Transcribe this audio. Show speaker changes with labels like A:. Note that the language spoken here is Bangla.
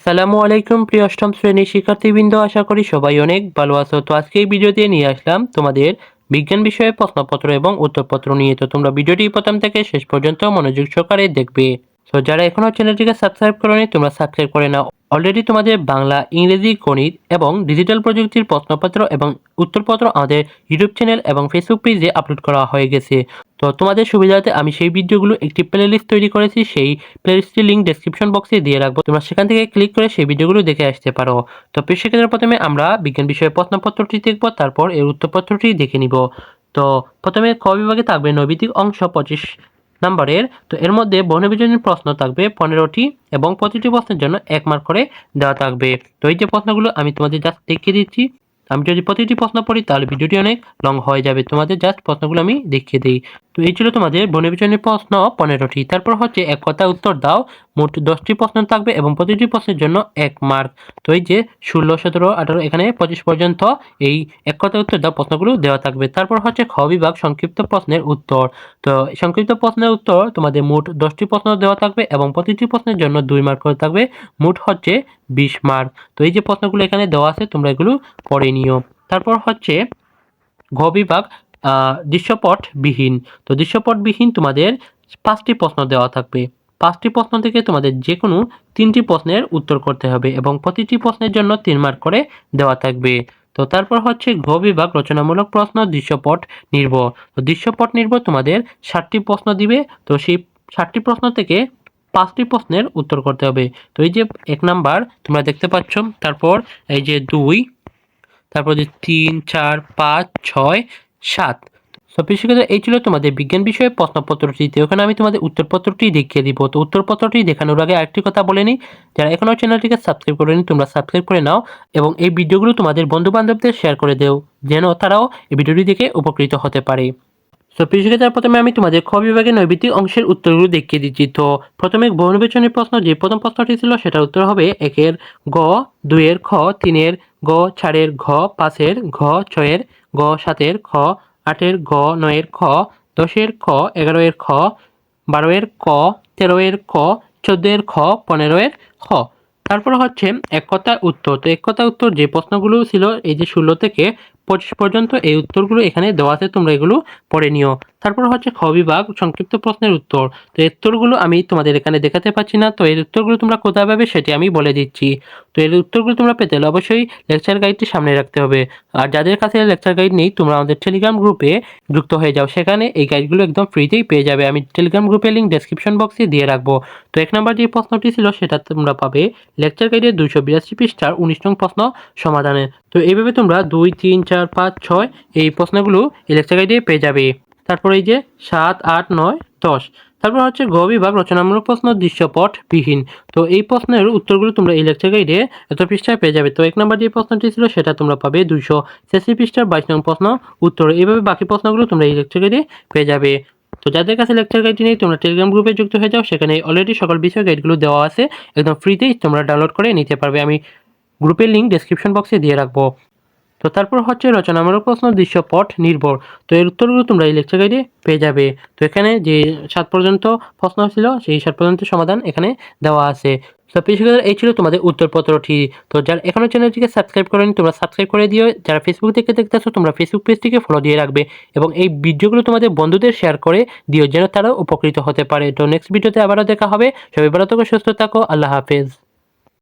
A: আসসালামু আলাইকুম, প্রিয় অষ্টম শ্রেণির শিক্ষার্থীবৃন্দ। আশা করি সবাই অনেক ভালো আছো। তো আজকে এই ভিডিওতে নিয়ে আসলাম তোমাদের বিজ্ঞান বিষয়ে প্রশ্নপত্র এবং উত্তরপত্র নিয়ে। তো তোমরা ভিডিওটি প্রথম থেকে শেষ পর্যন্ত মনোযোগ সহকারে দেখবে। তো যারা এখনও চ্যানেলটিকে সাবস্ক্রাইব করোনি, তোমরা সাবস্ক্রাইব করে নাও। অলরেডি তোমাদের বাংলা, ইংরেজি, গণিত এবং ডিজিটাল প্রযুক্তির প্রশ্নপত্র এবং উত্তরপত্র আমাদের ইউটিউব চ্যানেল এবং ফেসবুক পেজে আপলোড করা হয়ে গেছে। তো তোমাদের সুবিধাতে আমি সেই ভিডিওগুলো একটি প্লেলিস্ট তৈরি করেছি, সেই প্লেলিস্টের লিঙ্ক ডেসক্রিপশন বক্সে দিয়ে রাখব। তোমরা সেখান থেকে ক্লিক করে সেই ভিডিওগুলো দেখে আসতে পারো। তো সেক্ষেত্রে প্রথমে আমরা বিজ্ঞান বিষয়ে প্রশ্নপত্রটি দেখব, তারপর এর উত্তরপত্রটি দেখে নিব। তো প্রথমে ক বিভাগে থাকবে নৈবিতিক অংশ পঁচিশ নাম্বারের। তো এর মধ্যে বর্ণবিজনের প্রশ্ন থাকবে পনেরোটি এবং প্রতিটি প্রশ্নের জন্য এক মার্ক করে দেওয়া থাকবে। তো এই যে প্রশ্নগুলো আমি তোমাদের জাস্ট দেখিয়ে দিচ্ছি। আমি যদি প্রতিটি প্রশ্ন পড়ি তাহলে ভিডিওটি অনেক লং হয়ে যাবে। তোমাদের জাস্ট প্রশ্নগুলো আমি দেখিয়ে দিই। তো এই ছিল তোমাদের বনবিচনের প্রশ্ন পনেরোটি। তারপর হচ্ছে এক কথা উত্তর দাও। মোট দশটি প্রশ্ন থাকবে এবং প্রতিটি প্রশ্নের জন্য এক মার্ক তো এই যে ষোলো, সতেরো, আঠারো, এখানে পঁচিশ পর্যন্ত এই এক কথা উত্তর দাও প্রশ্নগুলো দেওয়া থাকবে। তারপর হচ্ছে খ বিভাগ সংক্ষিপ্ত প্রশ্নের উত্তর। তো সংক্ষিপ্ত প্রশ্নের উত্তর তোমাদের মোট দশটি প্রশ্ন দেওয়া থাকবে এবং প্রতিটি প্রশ্নের জন্য দুই মার্ক করে থাকবে। মোট হচ্ছে বিশ মার্ক তো এই যে প্রশ্নগুলো এখানে দেওয়া আছে তোমরা এগুলো পড়ে নিও। তারপর হচ্ছে ঘ বিভাগ দৃশ্যপটবিহীন। তো দৃশ্যপটবিহীন তোমাদের পাঁচটি প্রশ্ন দেওয়া থাকবে। পাঁচটি প্রশ্ন থেকে তোমাদের যে কোনো তিনটি প্রশ্নের উত্তর করতে হবে এবং প্রতিটি প্রশ্নের জন্য তিন মার্ক করে দেওয়া থাকবে। তো তারপর হচ্ছে ঘ বিভাগ রচনামূলক প্রশ্ন, দৃশ্যপট নির্ভর। তো দৃশ্যপট নির্ভর তোমাদের ষাটটি প্রশ্ন দিবে। তো সেই ষাটটি প্রশ্ন থেকে পাঁচটি প্রশ্নের উত্তর করতে হবে। তো এই যে এক নাম্বার তোমরা দেখতে পাচ্ছ, তারপর এই যে দুই, তারপর যে তিন, চার, পাঁচ, ছয় সাত। তো শিক্ষার্থীরা এই ছিল তোমাদের বিজ্ঞান বিষয়ে প্রশ্নপত্রটি। ওখানে আমি তোমাদের উত্তরপত্রটি দেখিয়ে দিব। তো উত্তরপত্রটি দেখানোর আগে আরেকটি কথা বলে নিই। যারা এখনও চ্যানেলটিকে সাবস্ক্রাইব করেনি, তোমরা সাবস্ক্রাইব করে নাও এবং এই ভিডিওগুলো তোমাদের বন্ধু বান্ধবদের শেয়ার করে দেও, যেন তারাও এই ভিডিওটি দেখে উপকৃত হতে পারে। তো শিক্ষার্থীরা প্রথমে আমি তোমাদের খ বিভাগের নৈবিত্তিক অংশের উত্তরগুলো দেখিয়ে দিচ্ছি। তো প্রথমে বহুনির্বাচনের প্রশ্ন, যে প্রথম প্রশ্নটি ছিল, সেটার উত্তর হবে একের গ, দুইয়ের খ, তিনের গ, চারের ঘ, পাঁচের ঘ, ছয়ের গ সাতের খ, আটের ঘ নয়ের খ, দশের খ, এগারোয়ের খ, বারোয়ের ক, তেরোয়ের ক, চোদ্দোয়ের খ, পনেরোয়ের খ। তারপর হচ্ছে এক কথা উত্তর। তো এক কথা উত্তর যে প্রশ্নগুলো ছিল, এই যে ষোলো থেকে পঁচিশ পর্যন্ত এই উত্তরগুলো এখানে দেওয়া আছে, তোমরা এগুলো পড়ে নিও। তারপর হচ্ছে খ বিভাগ, সংক্ষিপ্ত প্রশ্নের উত্তর। তো এর উত্তরগুলো আমি তোমাদের এখানে দেখাতে পাচ্ছি না, তো এর উত্তরগুলো তোমরা কোথায় পাবে সেটি আমি বলে দিচ্ছি। তো এর উত্তরগুলো তোমরা পেতে হলে অবশ্যই লেকচার গাইডটি সামনে রাখতে হবে। আর যাদের কাছে লেকচার গাইড নেই, তোমরা আমাদের টেলিগ্রাম গ্রুপে যুক্ত হয়ে যাও। সেখানে এই গাইডগুলো একদম ফ্রিতেই পেয়ে যাবে। আমি টেলিগ্রাম গ্রুপের লিঙ্ক ডেসক্রিপশন বক্সে দিয়ে রাখব। তো এক নম্বর যে প্রশ্নটি ছিল, সেটা তোমরা পাবে লেকচার গাইডের দুইশো বিরাশি পৃষ্ঠার উনিশ নং প্রশ্ন সমাধানে। তো এইভাবে তোমরা দুই, তিন, চার, পাঁচ, ছয় এই প্রশ্নগুলো এই লেকচার গাইডে পেয়ে যাবে। তারপর এই যে সাত, আট, নয়, দশ। তারপর হচ্ছে গ বিভাগ রচনামূলক প্রশ্ন দৃশ্যপট বিহীন। তো এই প্রশ্নের উত্তরগুলো তোমরা এই লেকচার গাইডে এত পৃষ্ঠায় পেয়ে যাবে। তো এক নম্বর যে প্রশ্নটি ছিল সেটা তোমরা পাবে দুইশো ছেষট্টি পৃষ্ঠার বাইশ নং প্রশ্ন। উত্তর এইভাবে বাকি প্রশ্নগুলো তোমরা এই লেকচার গাইডে পেয়ে যাবে। তো যাদের কাছে লেকচার গাইডটি নেই, তোমরা টেলিগ্রাম গ্রুপে যুক্ত হয়ে যাও। সেখানে অলরেডি সকল বিষয় গাইডগুলো দেওয়া আছে। একদম ফ্রিতেই তোমরা ডাউনলোড করে নিতে পারবে। আমি গ্রুপের লিঙ্ক ডেসক্রিপশন বক্সে দিয়ে রাখব। তো তারপর হচ্ছে রচনামূলক প্রশ্ন, দৃশ্যপট, নির্ভর। তো এর উত্তরগুলো তোমরা এই লেকচার গাইডে পেয়ে যাবে। তো এখানে যে সাত পর্যন্ত প্রশ্ন ছিল, সেই সাত পর্যন্ত সমাধান এখানে দেওয়া আছে। তো পেশিকার এই ছিল তোমাদের উত্তরপত্রটি। তো যারা এখনও চ্যানেলটিকে সাবস্ক্রাইব করেনি, তোমরা সাবস্ক্রাইব করে দিও। যারা ফেসবুক থেকে দেখতেছো তোমরা ফেসবুক পেজটিকে ফলো দিয়ে রাখবে এবং এই ভিডিওগুলো তোমাদের বন্ধুদের শেয়ার করে দিও, যেন তারাও উপকৃত হতে পারে। তো নেক্সট ভিডিওতে আবারও দেখা হবে। সবাই ভালো থাকো, সুস্থ থাকো। আল্লাহ হাফেজ।